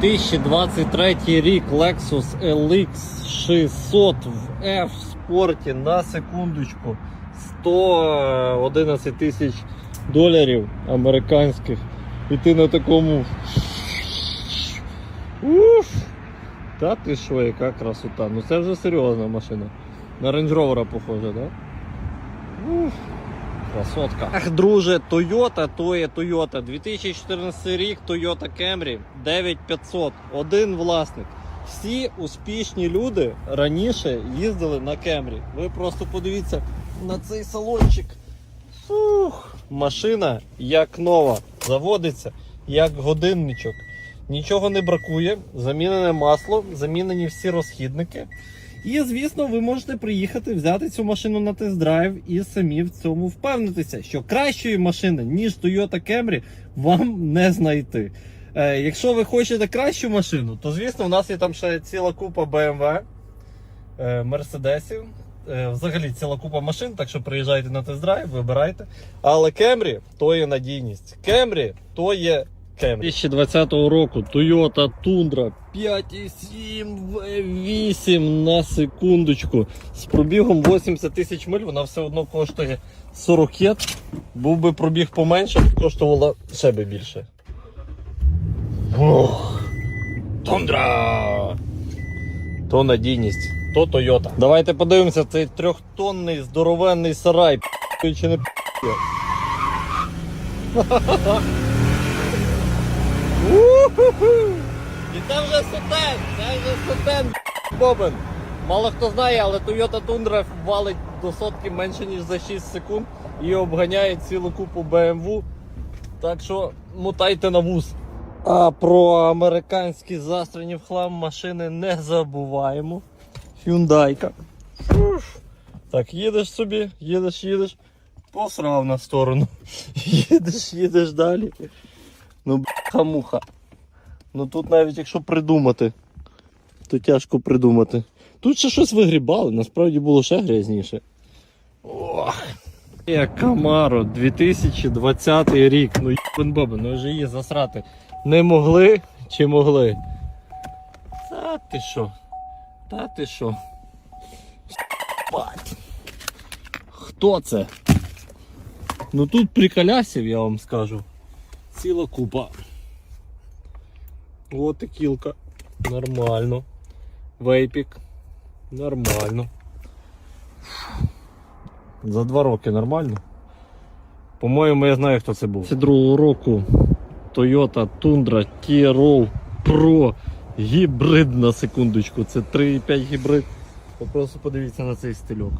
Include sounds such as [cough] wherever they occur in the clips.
2023 рік Lexus LX 600 в F спорті на секундочку 111 тисяч доларів американських. І ти на такому. Уф! Та ти що, яка красота. Ну це вже серйозна машина. На Range Rover похоже, так? Да? Уф. Красотка. Ах, друже, Toyota, то є Toyota. 2014 рік Toyota Camry 9500. Один власник. Всі успішні люди раніше їздили на Camry. Ви просто подивіться на цей салончик. Фух, машина як нова. Заводиться як годинничок. Нічого не бракує, замінене масло, замінені всі розхідники. І, звісно, ви можете приїхати, взяти цю машину на тест-драйв і самі в цьому впевнитися, що кращої машини, ніж Toyota Camry, вам не знайти. Е, якщо ви хочете кращу машину, то звісно, у нас є там ще ціла купа BMW, е, Мерседесів. Е, взагалі ціла купа машин, так що приїжджайте на тест-драйв, вибирайте. Але Camry то є надійність. Camry то є. 2020 року Toyota Tundra 5,7 V8 на секундочку. З пробігом 80 тисяч миль, вона все одно коштує 40 єт. Був би пробіг поменше, коштувала ще би більше. Ох, Тундра! То надійність, то Toyota. Давайте подивимося цей трьохтонний здоровенний сарай. Чи не! І це вже сутен, це вже сутен, бобен. Мало хто знає, але Toyota Tundra валить до сотки менше ніж за 6 секунд і обганяє цілу купу BMW. Так що мутайте на вуз. А про американські засрані в хлам машини не забуваємо. Hyundai. Так, їдеш собі, їдеш, їдеш, посрав на сторону. [laughs] Їдеш, їдеш далі. Ну, бляха-муха. Ну тут навіть якщо придумати, то тяжко придумати. Тут ще щось вигрібали, насправді було ще грязніше. Ох. Камаро 2020 рік. Ну їбан баба, ну вже її засрати. Не могли чи могли? Та ти що? Та ти що? Хто це? Ну тут приколясів, я вам скажу. Ціла купа. О, текілка. Нормально. Вейпік. Нормально. За два роки нормально. По-моєму, я знаю, хто це був. Це другого року Toyota Tundra T-Row Pro гібрид на секундочку. Це 3,5 гібрид. Просто подивіться на цей стильок.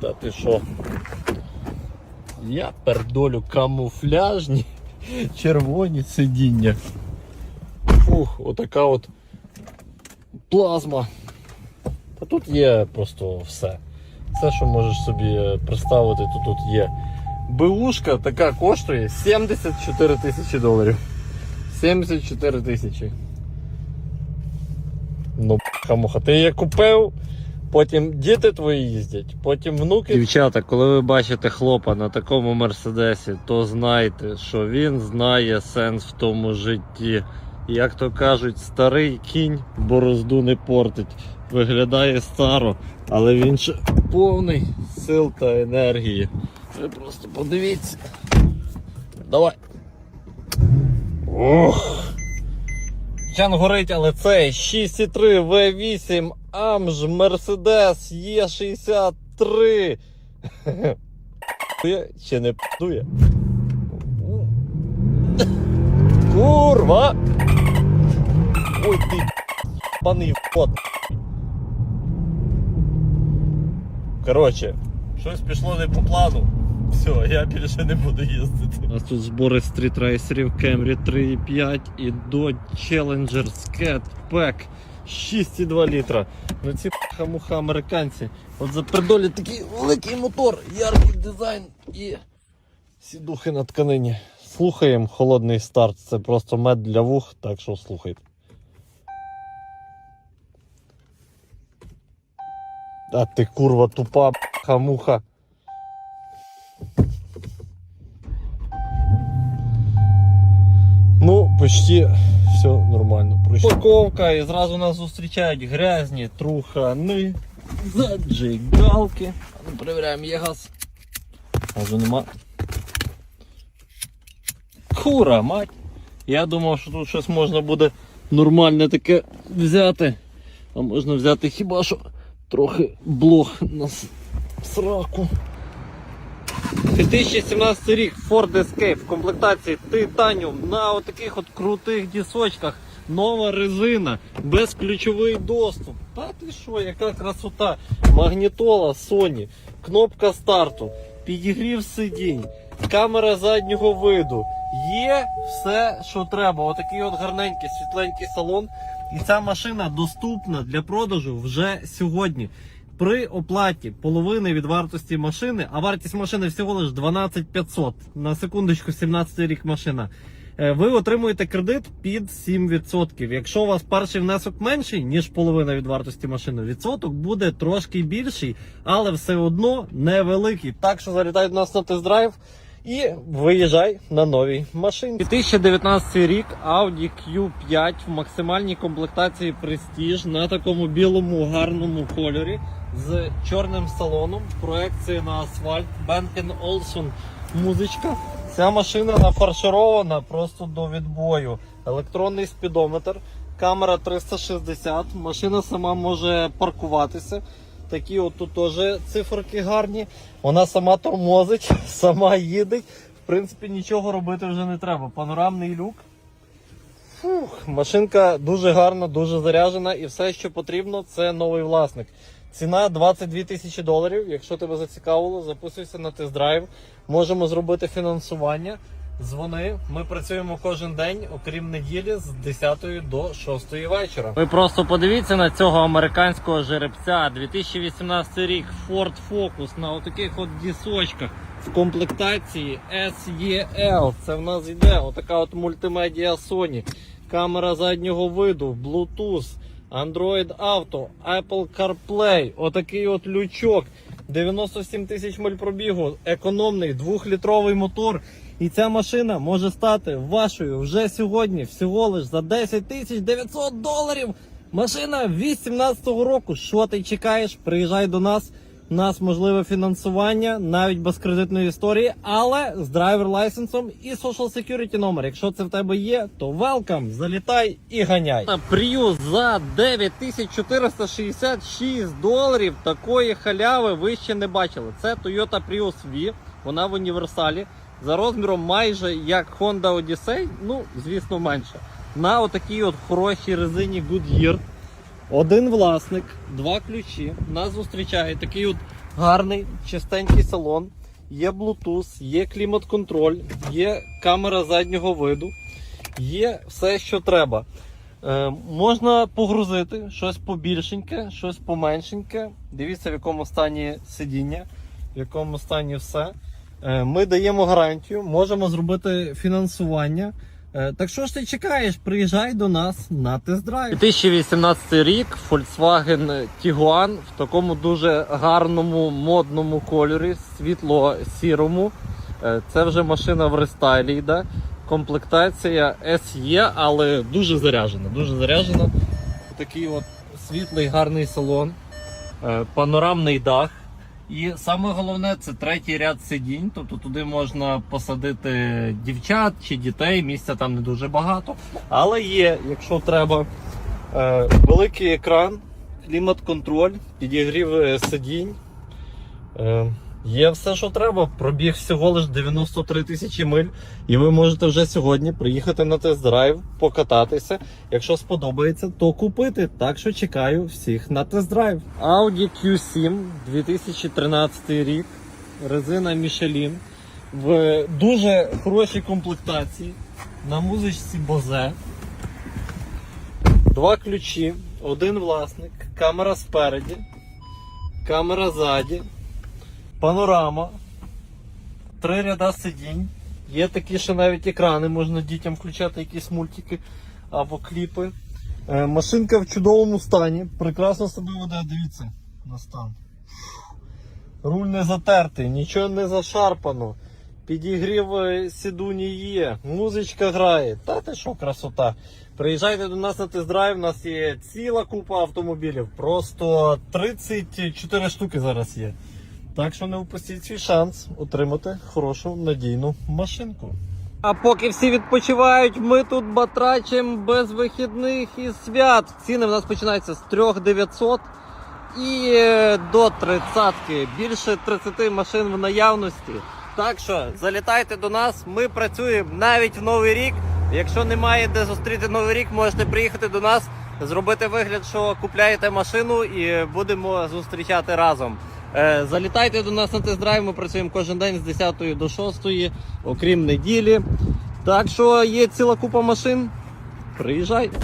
Та ти що? Я пердолю камуфляжні червоні сидіння. Фух, отака от плазма. Та тут є просто все. Все, що можеш собі е, представити, то тут є. Бушка така коштує 74 тисячі доларів. 74 тисячі. Ну, хамуха, ти її купив, потім діти твої їздять, потім внуки. Дівчата, коли ви бачите хлопа на такому мерседесі, то знайте, що він знає сенс в тому житті. Як то кажуть, старий кінь борозду не портить. Виглядає старо, але він ще повний сил та енергії. Ви просто подивіться. Давай. Ох. Чан горить, але це 6,3 V8 AMG Mercedes E63. П'є чи не п'є? Курва! Ой ти паний кот. Коротше, щось пішло не по плану. Все, я більше не буду їздити. У нас тут збори стрітрейсерів Camry 3.5 і Dodge Challenger Scat Pack 6,2 літра. Ну ці хамуха американці. От за придолі такий великий мотор, яркий дизайн і сідухи на тканині. Слухаємо холодний старт. Це просто мед для вух, так що слухайте. А ти курва тупа хамуха. Ну, почти все нормально. Упаковка і зразу нас зустрічають грязні трухани, заджигалки. Ну, Перевіряємо, є газ. Вже нема. Кура, мать. Я думав, що тут щось можна буде нормальне таке взяти. А можна взяти хіба що трохи блох на сраку. 2017 рік Ford Escape в комплектації Titanium на отаких от крутих дісочках. Нова резина, безключовий доступ. Та ти що, яка красота? Магнітола Sony, кнопка старту, підігрів сидінь, камера заднього виду. Є все, що треба. Отакий от гарненький, світленький салон. І ця машина доступна для продажу вже сьогодні. При оплаті половини від вартості машини, а вартість машини всього лиш 12 500, на секундочку 17 рік машина. е, Ви отримуєте кредит під 7%. Якщо у вас перший внесок менший, ніж половина від вартості машини, відсоток буде трошки більший, але все одно невеликий. Так що залітай до нас на тест-драйв і виїжджай на новій машині. 2019 рік Audi Q5 в максимальній комплектації Prestige на такому білому гарному кольорі з чорним салоном, проекції на асфальт, Bang Olufsen музичка. Ця машина нафарширована просто до відбою. Електронний спідометр, камера 360, машина сама може паркуватися. Такі от тут теж циферки гарні. Вона сама тормозить, [laughs] сама їде. В принципі, нічого робити вже не треба. Панорамний люк. Фух, машинка дуже гарна, дуже заряджена і все, що потрібно, це новий власник. Ціна 22 тисячі доларів. Якщо тебе зацікавило, записуйся на тест-драйв. Можемо зробити фінансування. Дзвони. Ми працюємо кожен день, окрім неділі, з 10 до 6 вечора. Ви просто подивіться на цього американського жеребця. 2018 рік Ford Focus на отаких от дісочках в комплектації SEL. Це в нас йде отака от мультимедіа Sony, камера заднього виду, Bluetooth, Android Auto, Apple CarPlay, отакий от лючок. 97 тисяч миль пробігу, економний двохлітровий мотор. І ця машина може стати вашою вже сьогодні, всього лиш за 10 тисяч 900 доларів. Машина 18-го року. Що ти чекаєш? Приїжджай до нас. Нас можливе фінансування, навіть без кредитної історії, але з драйвер лайсенсом і social security номер. Якщо це в тебе є, то welcome, залітай і ганяй. Prius за 9466 доларів. Такої халяви ви ще не бачили. Це Toyota Prius V, вона в універсалі. За розміром майже як Honda Odyssey, ну, звісно, менше. На отакій от хорошій резині Goodyear. Один власник, два ключі. Нас зустрічає такий от гарний, чистенький салон. Є Bluetooth, є клімат-контроль, є камера заднього виду, є все, що треба. Е, можна погрузити щось побільшеньке, щось поменшеньке. Дивіться, в якому стані сидіння, в якому стані все. Е, Ми даємо гарантію, можемо зробити фінансування. Е, Так що ж ти чекаєш? Приїжджай до нас на тест-драйв. 2018 рік Volkswagen Tiguan в такому дуже гарному модному кольорі, світло-сірому. Е, Це вже машина в рестайлі йде. Комплектація SE, але дуже заряджена. Дуже заряджена. Такий от світлий гарний салон, е, панорамний дах. І саме головне це третій ряд сидінь. Тобто туди можна посадити дівчат чи дітей. Місця там не дуже багато. Але є, якщо треба, е, великий екран, клімат-контроль, підігрів е, сидінь. Є все, що треба. Пробіг всього лиш 93 тисячі миль. І ви можете вже сьогодні приїхати на тест-драйв, покататися. Якщо сподобається, то купити. Так що чекаю всіх на тест-драйв. Audi Q7 2013 рік. Резина Michelin в дуже хорошій комплектації. На музичці Bose. Два ключі, один власник, камера спереді, камера ззаді, панорама, три ряда сидінь. Є такі, що навіть екрани можна дітям включати якісь мультики або кліпи. Е, машинка в чудовому стані, прекрасно себе веде, дивіться на стан. Руль не затертий, нічого не зашарпано. підігрів е, сидуній є, музичка грає. Та ти що, красота. Приїжджайте до нас на тест-драйв, у нас є ціла купа автомобілів. Просто 34 штуки зараз є. Так що не впустіть свій шанс отримати хорошу надійну машинку. А поки всі відпочивають, ми тут батрачимо без вихідних і свят. Ціни в нас починаються з 3900 і е, до 30 більше 30 машин в наявності. Так що залітайте до нас, ми працюємо навіть в новий рік. Якщо немає де зустріти новий рік, можете приїхати до нас, зробити вигляд, що купляєте машину і будемо зустрічати разом. Е, Залітайте до нас на тест-драйв, ми працюємо кожен день з 10 до 6, окрім неділі. Так що є ціла купа машин. Приїжджайте.